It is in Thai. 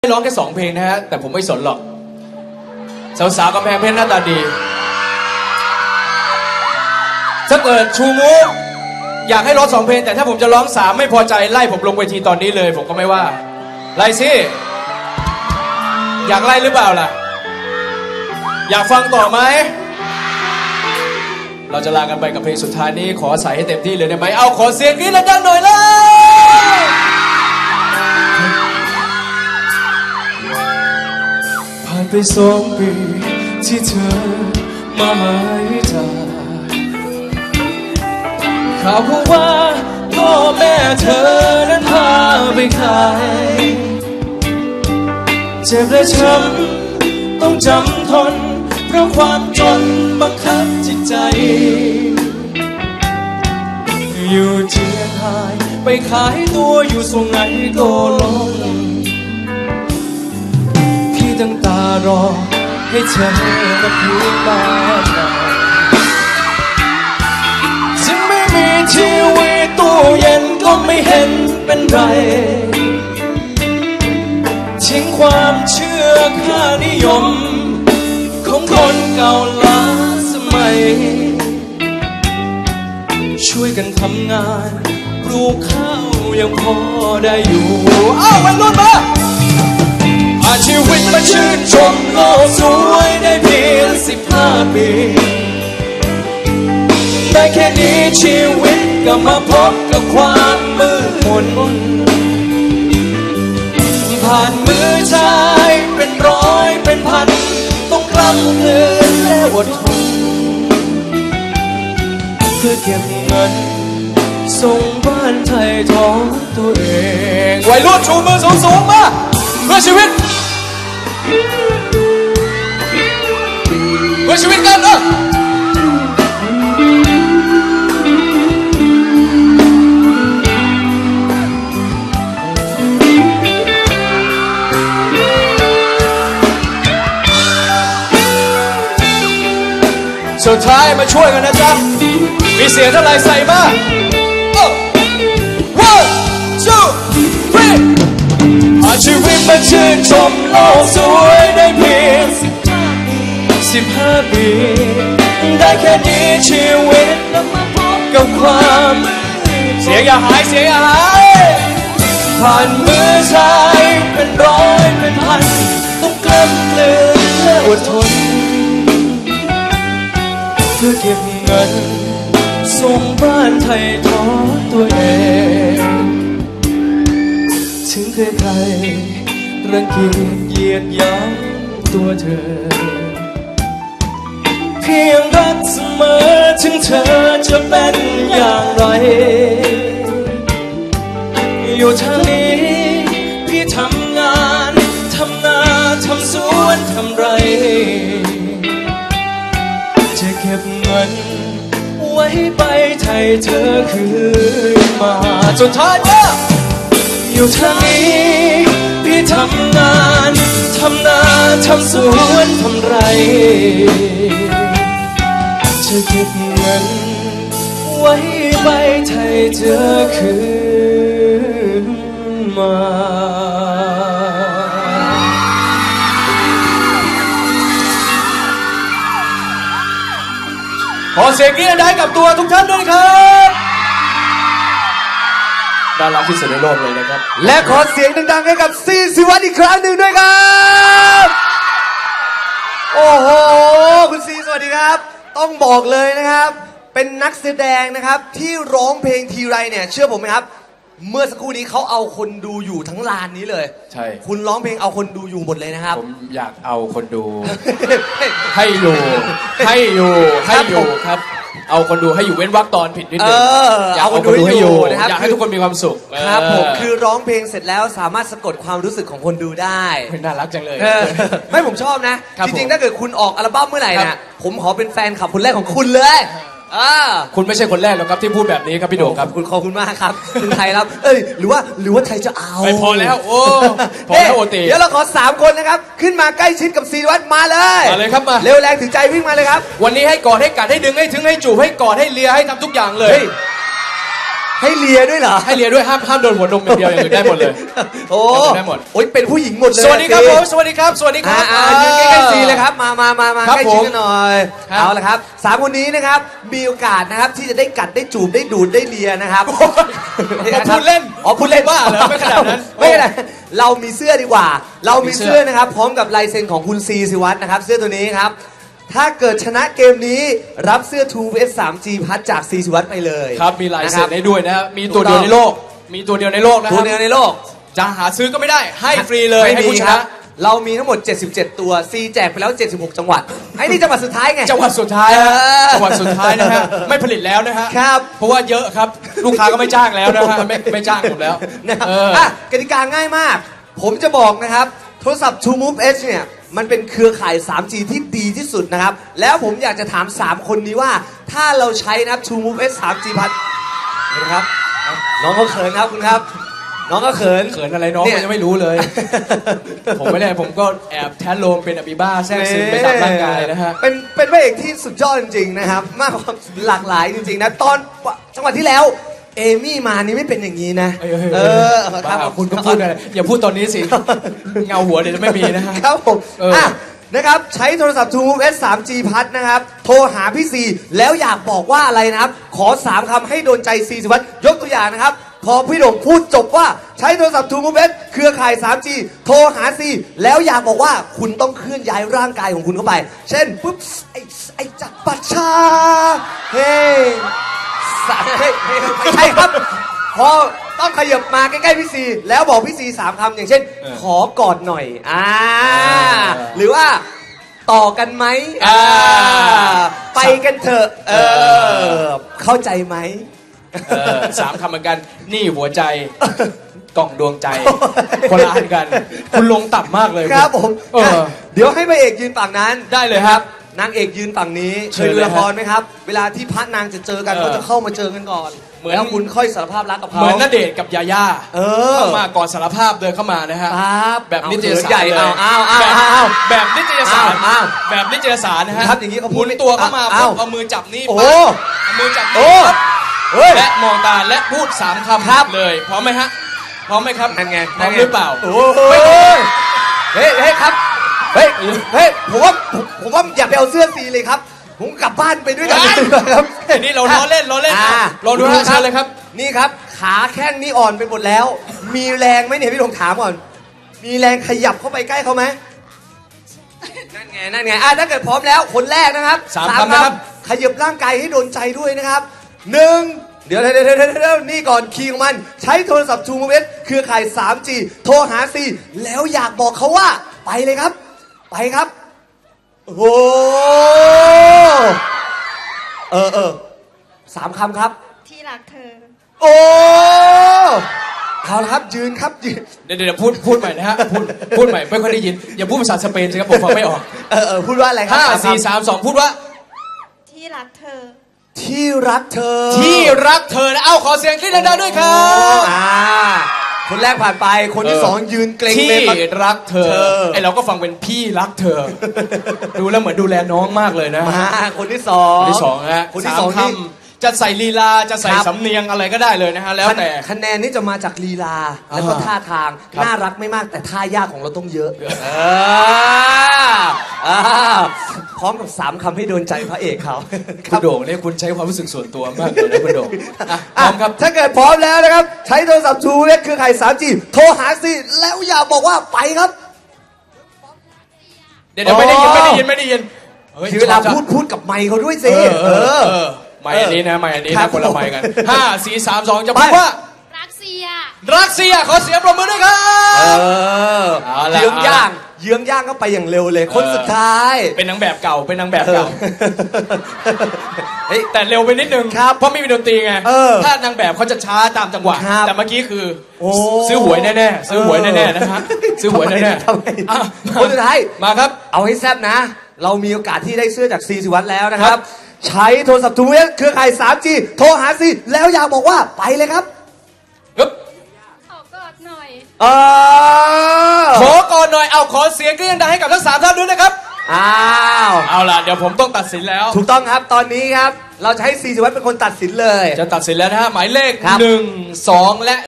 ร้องแค่สองเพลงนะฮะ แต่ผมไม่สนหรอก สาวๆกำแพงเพชรหน้าตาดี ถ้าเกิดชูมูอยากให้ร้องสองเพลง แต่ถ้าผมจะร้องสามไม่พอใจ ไล่ผมลงเวทีตอนนี้เลย ผมก็ไม่ว่า ไล่สิ อยากไล่หรือเปล่าล่ะ อยากฟังต่อไหม เราจะลากันไปกับเพลงสุดท้ายนี้ ขอใส่ให้เต็มที่เลยได้ไหม เอาขอเสียงกรี๊ดดังหน่อยเลย ไปสองปีที่เธอมาหายจากข่าวว่าพ่อแม่เธอนั้นพาไปขายเจ็บและช้ำต้องจำทน เพราะความจนบังคับจิตใจ อยู่เจียงไายไปขายตัวอยู่ส่งไหนก็ลง ตั้งตารอ ให้เธอมาพูดบ้านเราถึงไม่มีทีวีตู้เย็นก็ไม่เห็นเป็นไร ทิ้งความเชื่อค่านิยม ของคนเก่าล้าสมัย ช่วยกันทำงาน ปลูกข้าวยังพอได้อยู่ อ้าววัยรุ่นมา อาชีวิตมาชื่นชมโลกสวยได้เพียงสิบห้าปีได้แค่นี้ชีวิตก็มาพบกับความมืดมนผ่านมือชายเป็นร้อยเป็นพัน ต้องกลั้นกลืนและอดทนเพื่อเก็บเงินส่งบ้านไทยท้องตัวเอง วัยรุ่นชูมือสูงๆมา เพื่อชีวิต เพื่อชีวิตกันเออสุดท้ายมาช่วยกันนะจ๊ะ มีเสียงเท่าไหรใส่มา Oh. One, two, three. อาชีว มาชื่นชมโลกสวยได้เพียงสิบห้าปี ได้แค่นี้ชีวิตกับความ เสียงอย่าหายเสียงอย่าหายผ่านมือชายเป็นร้อยเป็นพัน ต้องกล้ำกลืนและอดทน เพื่อเก็บเงินส่งบ้านไทยท้อตัวเองถึงใคร รังเกียจเหยียดหยามตัวเธอ เพียงรักเสมอถึงเธอจะเป็นอย่างไร อยู่ทางนี้ พี่ทำงานทำนาทำสวนทำไร จะเก็บเงิน ไว้ไปไทยเธอคืนมาสุดท้ายว่าอยู่ทางนี้ ทำงานทำนาทำสวนทำไร จะเก็บเงิน ไว้ไปไทยเธอคืนมาขอเสียงกรี๊ดได้กับตัวทุกท่านด้วยครับ น่ารักที่สุดในโลกเลยนะครับ และขอเสียงดังๆให้กับซีสิวัตรอีกครั้งหนึ่งด้วยครับ โอ้โห คุณซีสวัสดีครับ ต้องบอกเลยนะครับ เป็นนักแสดงนะครับที่ร้องเพลงทีไรเนี่ย เชื่อผมไหมครับ เมื่อสักครู่นี้เขาเอาคนดูอยู่ทั้งลานนี้เลย ใช่ คุณร้องเพลงเอาคนดูอยู่หมดเลยนะครับ ผมอยากเอาคนดู ให้อยู่ ให้อยู่ ให้อยู่ครับ เอาคนดูให้อยู่เว้นวรรคตอนผิดนิดเอนึงออยากเอาเอาคนคนดูดูให้ให้ออยู่ยู่นะครับอยากให้ทุกคนมีความสุขครับผมเคือร้องเพลงเสร็จแล้วสามารถสะกดความรู้สึกของคนดูได้ น่ารักจังเลย เออไม่ผมชอบนะ ครับจริงผมๆ ถ้าเกิดคุณออกอัลบั้มเมื่อไหร่ครันะบ ผมขอเป็นแฟนขับคนแรกของคุณเลย อ่าคุณไม่ใช่คนแรกหรอกครับที่พูดแบบนี้ครับพี่โด่งคครัรับบคุณขอบคุณมากครับคุณไทยครับ เอ้ยหรือว่าหรือว่าไทยจะเอาไม่พอแล้วโอ้พอแล้วโอติเดี๋ยวเราขอสามคนนะครับ ขึ้นมาใกล้ชิดกับซีวัตมาเลยมาเลยครับมาเร็วแรงถึงใจวิ่งมาเลยครับ วันนี้ให้กอดให้กัดให้ดึงให้ถึงให้จูบให้กอดให้เลียให้ทำทุกอย่างเลยเฮ้ย ให้เลียด้วยเหรอ ให้เลียด้วยห้ามห้ามโดนหัวนมอย่างเดียวอย่างอื่นได้หมดเลย โอ้ได้หมดโอ้ยเป็นผู้หญิงหมดเลย สวัสดีครับสิผม สวัสดีครับ สวัสดีคอ่ารับอ่ายืนใกล้ๆซีเลยครับ มามามามาครับใกล้ชิดกันหน่อยครับเอาละครับสามคนนี้นะครับ มีโอกาสนะครับที่จะได้กัดได้จูบได้ดูดได้เลียนะครับอ๋อพูดเล่น อ๋อพูดเล่นบ้าเหรอไม่ขนาดนั้น ไม่ขนาดนั้นเรามีเสื้อดีกว่า เรามีมีเสื้เสื้ออนะครับพร้อมกับลายเซ็นของคุณซีสิวัตรนะครับ เสื้อตัวนี้ครับ ถ้าเกิดชนะเกมนี้รับเสื้อ 2 s 3 g พัดจากซีสิวัตรไปเลยครับมีลายเซ็นนะคให้รับด้วยนะครับมีตัวเดียวในโลก มีตัวเดียวในโลกนะคตัรัวบเดียวในโลกจะหาซื้อก็ไม่ได้ให้ฟรีเลยไม่ให้มีผู้ชครันะบ เรามีทั้งหมด 77 ตัวซีแจกไปแล้ว 76 จังหวัด ไอ้นี่จังหวัดสุดท้ายไง จังหวัดสุดท้ายเออจังหวัดสุดท้ายนะฮะไม่ผลิตแล้วนะฮะครับ เพราะว่าเยอะครับลูกค้าก็ไม่จ้างแล้วนะฮะไม่ไม่จ้างผมแล้วนะครับเออ อะกติกาง่ายมาก ผมจะบอกนะครับ โทรศัพท์ True Move Edge เนี่ย มันเป็นเครือข่าย 3G ที่ดีที่สุดนะครับ แล้วผมอยากจะถาม 3 คนนี้ว่า ถ้าเราใช้นะครับ True Move Edge 3G พัดเห็นไหมครับ น้องก็เขินครับคุณครับ น้องก็เขิน เขินอะไรน้องเนี่ยก็ยังไม่รู้เลย ผมไม่ได้ผมก็แอบแทนโลมเป็นอะบีบ้าแทรกซึมไปตามร่างกายนะฮะ เป็นเป็นพระเอกที่สุดยอดจริงๆนะครับ มากความหลากหลายจริงๆนะ ตอนจังหวะที่แล้ว เอมี่มานี่ไม่เป็นอย่างนี้นะ เอ้ยเอ้ยเอเอ้ยอคบ้ารับคุณก็พูดอะไรอย่าพูดตอนนี้สิ เงาหัวเดี๋ยวจะไม่มีนะฮะครับผมเอออ่อะนะครับใช้โทรศัพท์ True Move S 3G พัดนะครับ โทรหาพี่ซีแล้วอยากบอกว่าอะไรนะครับ ขอ 3คำให้โดนใจซีสิวัตรยกตัวอย่างนะครับ พอพี่โด่งพูดจบว่าใช้โทรศัพท์ True Move S เครือข่าย 3G โทรหาซีแล้วอยากบอกว่าคุณต้องเคลื่อนย้ายร่างกายของคุณเข้าไป เช่นปุ๊บไอ้ไอ้จักรปัชชาเฮ้ สาเฮ้ยเฮ้ยไม่ใช่ครับ พอต้องขยับมาใกล้ๆพี่ซีแล้วบอกพี่ซีสามคำอย่างเช่น เออขอกอดหน่อยอ่าเออหรือว่าต่อกันไหมอ่า ไปกันเถอะเออเข้าใจไหม เออสามคำเหมือนกัน นี่หัวใจกล่องดวงใจ คนละอันกัน คุณลงต่ำมากเลยครับผมเอออะเดี๋ยวให้พระเอกยืนฝั่งนั้น ได้เลยครับ นางเอกยืนฝั่งนี้เชิเคยญดูเลยละครไหมครับ เวลาที่พระนางจะเจอกันเออเขาจะเข้ามาเจอกันก่อนเหมือน แล้วคุณค่อยสารภาพรักกับเขา เหมือนณเดชน์กับยาย่าเออ เข้ามาก่อนสารภาพเดินเข้ามานะฮะ ครับแบบนิตยสารใหญ่เลยเอาเอาเอาแบบเอาเอาแบบนิตยสารอ้าวอ้าวแบบนิตยสารนะฮะครับอย่างนี้เขาหพูมุดนตัวเข้ามาอ้าว ปุ๊บเอามือจับนี่โอ้ปั๊บเอามือจับโอ้นี่ปั๊บเฮ้ย และมองตาและพูดสามครับคำเลยพร้อมไหมฮะพร้อมไหมครับนั่นไงพร้อมหรือเปล่า โอ้ยเฮ้ยเฮ้ยครับ เฮ้ยเฮ้ยผมว่าผมผมว่าอย่าไปเอาเสื้อสีเลยครับ ผมกลับบ้านไปด้วยกันได้ดีกว่าครับนี่เราล้อเล่นล้อเล่นอ่าลองดูฮะเชิญเลยครับ นี่ครับ ขาแข้งนี่อ่อนไปหมดแล้ว มีแรงไหมเนี่ยพี่ลงถามก่อน มีแรงขยับเข้าไปใกล้เขาไหมนั่นไงนั่นไงอะถ้าเกิดพร้อมแล้วคนแรกนะครับสามคำนะครับขยับร่างกายให้โดนใจด้วยนะครับหนึ่งเดี๋ยวเดี๋ยวเดี๋ยวเดี๋ยวเดี๋ยวนี่ก่อนคีย์ของมัน ใช้โทรศัพท์ทูมเวสเครือข่าย 3G โทรหาซีแล้วอยากบอกเขาว่าไปเลยครับ ไปครับ โอ้โหเออเออสามคำครับ ที่รักเธอ โอ้เอาละครับ ยืนครับยืน เดี๋ยวเดี๋ยวพูดพูดใหม่นะฮะพูดพูดใหม่ไม่ค่อยได้ยิน อย่าพูดภาษาสเปนสิครับผมฟังไม่ออกเออเออพูดว่าอะไรครัห้าสามคำสี่สามสองพูดว่า ที่รักเธอ ที่รักเธอ ที่รักเธอนะเอ้าขอเสียงที่ดังๆด้วยครัโอ้บอ่า คนแรกผ่านไปคนที่เออสองยืนเกรงที่เลยครับรักเธอเธอ ไอเราก็ฟังเป็นพี่รักเธอ ดูแล้วเหมือนดูแลน้องมากเลยนะมาคนที่สองคนที่สองฮะคนที่สามสองคนี่ำ จะใใส่ลีลาจะใส่ครับสำเนียงอะไรก็ได้เลยนะฮะแล้วแต่ คะแนนนี่จะมาจากลีลา แล้วก็อ่าท่าทาง ครับ น่ารักไม่มากแต่ท่ายากของเราต้องเยอะเยอะเอออ่าพร้อมกับสามคำให้โดนใจพระเอกเขาคุณโด่งเนี่ยคุณใช้ความรู้สึกส่วนตัวมากเลยนะคุณโด่งอะพร้อมครับ ถ้าเกิดพร้อมแล้วนะครับ ใช้โทรศัพท์ทูเวสคือไข่ 3G โทรหาสิ แล้วอย่าบอกว่าไปครับ เดี๋ยวเดี๋ยวไม่ได้ยินไม่ได้ยินไม่ได้ยินฮ้ยคือเวลาชอบพูดพูดกับไมค์เขาด้วยเอสิอเออเออ ไม่อันนี้นะไม่อันนี้ครันะบ คนละไม่กันห้าสี่สามสองจะไปพูดว่ารักเสีย รักเสียขอเสียงปรบมือด้วยครับ เออเอาละเยื้องย่างเยื้องย่างก็ไปอย่างเร็วเลย คนเออ สุดท้ายเป็นนางแบบเก่าเป็นนางแบบเออเก่า เฮ้ย แต่เร็วไปนิดนึง ครับเพราะไม่มีดนตรีไง เออถ้านางแบบเขาจะช้าตามจังหวะ ครับแต่เมื่อกี้คือ โอ้ ซื้อหวยแน่ๆ ซื้อหวยแน่ๆนะฮะ ซื้อหวยแน่ทำไมๆอะคนสุดท้าย มาครับ เอาให้แซบนะ เรามีโอกาสที่ได้เสื้อจากซีสิวัตรแล้วนะคครัรับบ ใช้โทรศัพท์ทูเวสเครือข่าย 3G โทรหาซีแล้วอยากบอกว่าไปเลยครับปึ๊บขอกอดหน่อย เออขอก่อนหน่อยเอาขอเสียงกรี๊ดดังๆให้กับทั้งสามท่านด้วยนะครับ อ้าวเอาล่ะเดี๋ยวผมต้องตัดสินแล้ว ถูกต้องครับตอนนี้ครับ เราจะให้ซีสิวัตรเป็นคนตัดสินเลย จะตัดสินแล้วนะฮะหมายเลขครับ หนึ่งสองและ